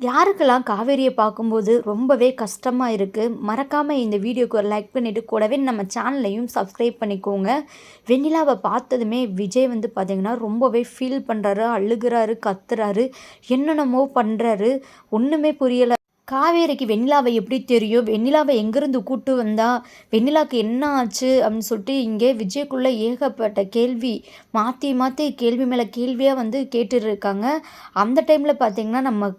யாருக்கெல்லாம் காவேரியை பார்க்கும்போது ரொம்பவே கஷ்டமாக இருக்குது மறக்காமல் இந்த வீடியோக்கு ஒரு லைக் பண்ணிவிட்டு கூடவே நம்ம சேனலையும் சப்ஸ்கிரைப் பண்ணிக்கோங்க. வெண்ணிலாவை பார்த்ததுமே விஜய் வந்து பார்த்திங்கன்னா ரொம்பவே ஃபீல் பண்ணுறாரு அழுகிறாரு கத்துறாரு என்னென்னமோ பண்ணுறாரு ஒன்றுமே புரியலை. காவேரிக்கு வெண்ணிலாவை எப்படி தெரியும்? வெண்ணிலாவை எங்கேருந்து கூட்டு வந்தா? வெண்ணிலாவுக்கு என்ன ஆச்சு? அப்படின்னு சொல்லிட்டு இங்கே விஜய்க்குள்ளே ஏகப்பட்ட கேள்வி. மாற்றி மாற்றி கேள்வி மேலே கேள்வியாக வந்து கேட்டுருக்காங்க அந்த டைமில் பார்த்திங்கன்னா நம்ம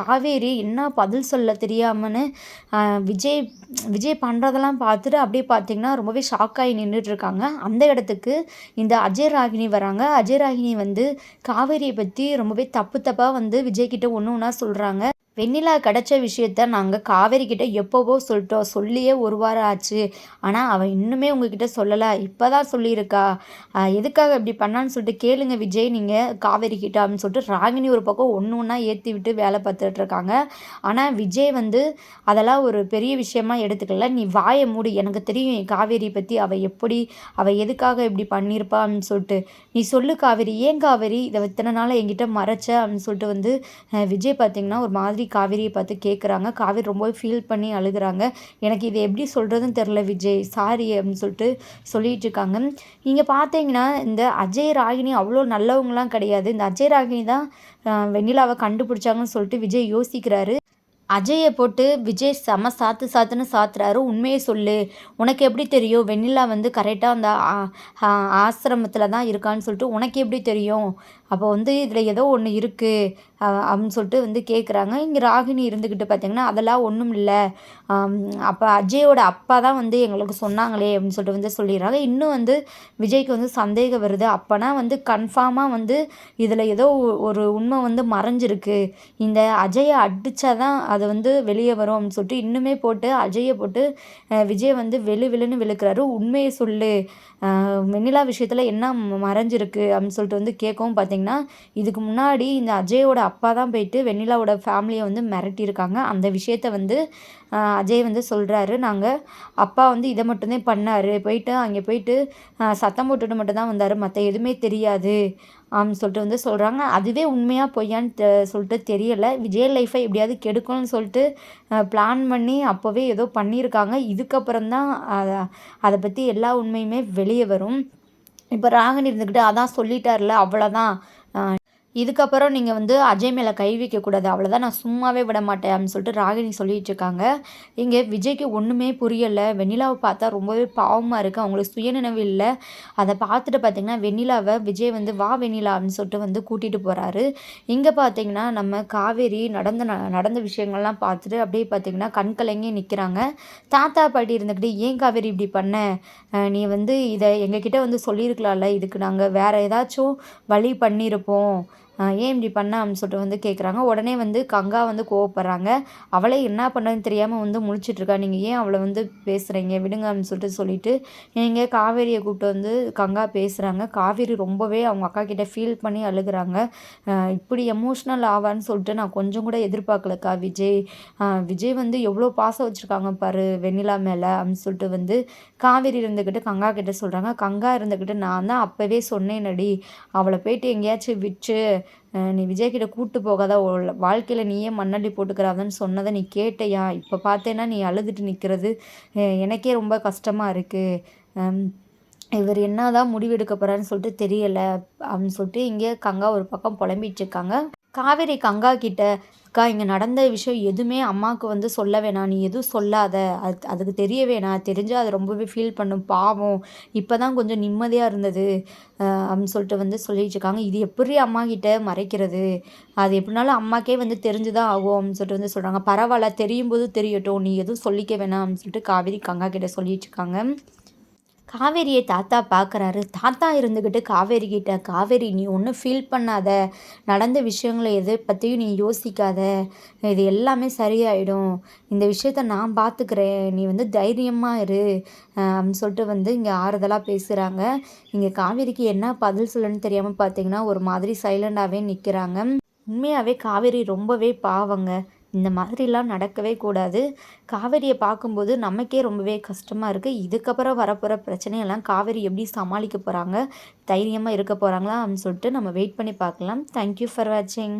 காவேரி என்ன பதில் சொல்ல தெரியாமன்னு விஜய் விஜய் பண்ணுறதெல்லாம் பார்த்துட்டு அப்படியே பார்த்திங்கன்னா ரொம்பவே ஷாக்காகி நின்றுட்டுருக்காங்க அந்த இடத்துக்கு இந்த அஜய் ராகினி வராங்க. அஜய் ராகினி வந்து காவேரியை பற்றி ரொம்பவே தப்பு தப்பாக வந்து விஜய்கிட்ட ஒன்று ஒன்றா சொல்கிறாங்க வெண்ணிலா கிடச்ச விஷயத்த நாங்கள் காவேரி கிட்டே எப்போவோ சொல்லிட்டோம். சொல்லியே ஒரு வாரம் ஆச்சு. ஆனால் அவள் இன்னுமே உங்ககிட்ட சொல்லலை. இப்போ தான் சொல்லியிருக்கா எதுக்காக இப்படி பண்ணான்னு சொல்லிட்டு கேளுங்க விஜய். நீங்கள் காவேரி கிட்ட அப்படின்னு சொல்லிட்டு ராகினி ஒரு பக்கம் ஒன்று ஒன்றா ஏற்றி விட்டு வேலை பார்த்துட்டு இருக்காங்க. ஆனால் விஜய் வந்து அதெல்லாம் ஒரு பெரிய விஷயமா எடுத்துக்கல. நீ வாயை மூடி. எனக்கு தெரியும் என் காவேரி பற்றி அவள் எப்படி அவள் எதுக்காக இப்படி பண்ணியிருப்பா அப்படின்னு சொல்லிட்டு. நீ சொல்லு காவேரி. ஏன் காவேரி? இதை இத்தனை நாள் என்கிட்ட மறைச்ச அப்படின்னு சொல்லிட்டு வந்து விஜய் பார்த்தீங்கன்னா ஒரு மாதிரி காவேரியை பார்த்து கேட்குறாங்க காவேரி ரொம்பவே ஃபீல் பண்ணி அழுகிறாங்க. எனக்கு இது எப்படி சொல்கிறதுன்னு தெரில விஜய். சாரி அப்படின்னு சொல்லிட்டு சொல்லிட்டு இருக்காங்க. நீங்கள் பார்த்தீங்கன்னா இந்த அஜய் ராகினி அவ்வளோ நல்லவங்களாம் கிடையாது. இந்த அஜய் ராகினி தான் வெண்ணிலாவை கண்டுபிடிச்சாங்கன்னு சொல்லிட்டு விஜய் யோசிக்கிறாரு. அஜயை போட்டு விஜய் செம சாத்து சாத்துன்னு சாத்துறாரு. உண்மையை சொல்லு. உனக்கு எப்படி தெரியும்? வெண்ணிலா வந்து கரெக்டாக அந்த ஆசிரமத்தில் தான் இருக்கான்னு சொல்லிட்டு உனக்கு எப்படி தெரியும்? அப்போ வந்து இதில் ஏதோ ஒன்று இருக்குது அப்படின்னு சொல்லிட்டு வந்து கேட்குறாங்க இங்கே ராகினி இருந்துக்கிட்டு பார்த்தீங்கன்னா அதெல்லாம் ஒன்றும் இல்லை. அப்போ அஜயோட அப்பா தான் வந்து எங்களுக்கு சொன்னாங்களே அப்படின்னு சொல்லிட்டு வந்து சொல்லிடுறாங்க. இன்னும் வந்து விஜய்க்கு வந்து சந்தேகம் வருது. அப்போனா வந்து கன்ஃபார்மாக வந்து இதில் ஏதோ ஒரு உண்மை வந்து மறைஞ்சிருக்கு. இந்த அஜயை அடித்தா தான் அது வந்து வெளியே வரும் அப்படின்னு சொல்லிட்டு இன்னுமே போட்டு அஜயை போட்டு விஜய் வந்து வெளு வெளுன்னு விழுக்கிறாரு. உண்மையை சொல்லு. வெண்ணிலா விஷயத்தில் என்ன மறைஞ்சிருக்கு அப்படின்னு சொல்லிட்டு வந்து கேட்கவும் பார்த்தீங்கன்னா இதுக்கு முன்னாடி இந்த அஜயோட அப்பா தான் போயிட்டு வெண்ணிலாவோட ஃபேமிலியை வந்து மிரட்டியிருக்காங்க. அந்த விஷயத்த வந்து அஜய் வந்து சொல்கிறாரு நாங்கள் அப்பா வந்து இதை மட்டும்தான் பண்ணார். போயிட்டு அங்கே போயிட்டு சத்தம் போட்டுட்டு மட்டும்தான் வந்தார். மற்ற எதுவுமே தெரியாது அப்படின்னு சொல்லிட்டு வந்து சொல்கிறாங்க அதுவே உண்மையாக பொய்யான்னு சொல்லிட்டு தெரியலை. விஜய் லைஃப்பை எப்படியாவது கெடுக்கணும்னு சொல்லிட்டு பிளான் பண்ணி அப்போவே ஏதோ பண்ணியிருக்காங்க. இதுக்கப்புறம் தான் அதை அதை பற்றி எல்லா உண்மையுமே வெளியே வரும். இப்போ ராகன் இருந்துக்கிட்டு அதான் சொல்லிட்டார்ல அவ்வளோதான் இதுக்கப்புறம் நீங்கள் வந்து அஜய் மேலே கை வைக்கக்கூடாது அவ்வளோதான் நான் சும்மாவே விட மாட்டேன் அப்படின்னு சொல்லிட்டு ராகினி சொல்லிட்டு இருக்காங்க. இங்கே விஜய்க்கு ஒன்றுமே புரியலை. வெண்ணிலாவை பார்த்தா ரொம்பவே பாவமாக இருக்குது அவங்களுக்கு சுயநினைவு இல்லை. அதை பார்த்துட்டு பார்த்தீங்கன்னா வெண்ணிலாவை விஜய் வந்து வா வெண்ணிலா அப்படின்னு சொல்லிட்டு வந்து கூட்டிகிட்டு போகிறாரு இங்கே பார்த்தீங்கன்னா நம்ம காவேரி நடந்த நடந்த விஷயங்கள்லாம் பார்த்துட்டு அப்படியே பார்த்தீங்கன்னா கண் கலங்கி நிற்கிறாங்க தாத்தா பாட்டி இருந்துக்கிட்டு ஏன் காவேரி இப்படி பண்ண? நீ வந்து இதை எங்ககிட்ட வந்து சொல்லியிருக்கலாம்ல. இதுக்கு நாங்கள் வேறு ஏதாச்சும் வழி பண்ணியிருப்போம். ஏன் இப்படி பண்ண அப்படின்னு சொல்லிட்டு வந்து கேட்குறாங்க உடனே வந்து கங்கா வந்து கோவப்படுறாங்க. அவளே என்ன பண்ணுறதுன்னு தெரியாமல் வந்து முழிச்சிட்ருக்கா. நீங்கள் ஏன் அவளை வந்து பேசுகிறீங்க விடுங்க அப்படின்னு சொல்லிட்டு சொல்லிட்டு நீங்கள் காவேரியை கூப்பிட்டு வந்து கங்கா பேசுகிறாங்க காவேரி ரொம்பவே அவங்க அக்கா கிட்டே ஃபீல் பண்ணி அழுகுறாங்க. இப்படி எமோஷ்னல் ஆவான்னு சொல்லிட்டு நான் கொஞ்சம் கூட எதிர்பார்க்கலக்கா விஜய். விஜய் வந்து எவ்வளோ பாசம் வச்சுருக்காங்க பாரு வெண்ணிலா மேலே அப்படின்னு சொல்லிட்டு வந்து காவேரி இருந்துக்கிட்டு கங்கா கிட்டே சொல்கிறாங்க கங்கா இருந்துக்கிட்டு நான் தான் அப்போவே சொன்னேன் நடி அவளை போயிட்டு எங்கேயாச்சும் விட்டு நீ விஜய்கிட்ட கூட்டு போகாத வாழ்க்கையில் நீயே மண்ணள்ளி போட்டுக்கிறாதன்னு சொன்னதை நீ கேட்டையா? இப்போ பார்த்தேன்னா நீ அழுதுட்டு நிற்கிறது எனக்கே ரொம்ப கஷ்டமாக இருக்குது இவர் என்ன தான் முடிவெடுக்க போகிறான்னு சொல்லிட்டு தெரியலை. அப்படின்னு சொல்லிட்டு இங்கே கங்கா ஒரு பக்கம் புலம்பிட்டு இருக்காங்க. காவேரி கங்கா கிட்ட அக்கா இங்கே நடந்த விஷயம் எதுவுமே அம்மாவுக்கு வந்து சொல்ல வேணாம். நீ எதுவும் சொல்லாத. அது அதுக்கு தெரிய வேணாம். தெரிஞ்சால் அது ரொம்பவே ஃபீல் பண்ணும். பாவம். இப்போ தான் கொஞ்சம் நிம்மதியாக இருந்தது. அப்படின்னு சொல்லிட்டு வந்து சொல்லிட்டு இருக்காங்க. இது எப்படி அம்மா கிட்ட மறைக்கிறது? அது எப்படினாலும் அம்மாக்கே வந்து தெரிஞ்சு தான் ஆகும். அப்படின்னு சொல்லிட்டு வந்து சொல்கிறாங்க பரவாயில்ல. தெரியும் போது தெரியட்டும். நீ எதுவும் சொல்லிக்க வேணாம். அப்படின்னு சொல்லிட்டு காவேரி கங்கா கிட்ட சொல்லிட்டு இருக்காங்க. காவேரியை தாத்தா பார்க்குறாரு தாத்தா இருந்துக்கிட்டு காவேரி கிட்ட காவேரி நீ ஒன்றும் ஃபீல் பண்ணாத. நடந்த விஷயங்களை எதை பற்றியும் நீ யோசிக்காத. இது எல்லாமே சரியாயிடும். இந்த விஷயத்த நான் பார்த்துக்கிறேன் நீ வந்து தைரியமாக இரு. அப்படின்னு சொல்லிட்டு வந்து இங்கே ஆறுதலாக பேசுகிறாங்க இங்கே காவேரிக்கு என்ன பதில் சொல்லணும்னு தெரியாமல் பார்த்தீங்கன்னா ஒரு மாதிரி சைலண்டாகவே நிற்கிறாங்க உண்மையாகவே காவேரி ரொம்பவே பாவங்க. இந்த மாதிரிலாம் நடக்கவே கூடாது. காவேரியை பார்க்கும்போது நமக்கே ரொம்பவே கஷ்டமாக இருக்குது இதுக்கப்புறம் வரப்போகிற பிரச்சனையெல்லாம் காவேரி எப்படி சமாளிக்க போகிறாங்க தைரியமாக இருக்க போகிறாங்களா அப்படின்னு சொல்லிட்டு நம்ம வெயிட் பண்ணி பார்க்கலாம். தேங்க்யூ ஃபார் வாட்சிங்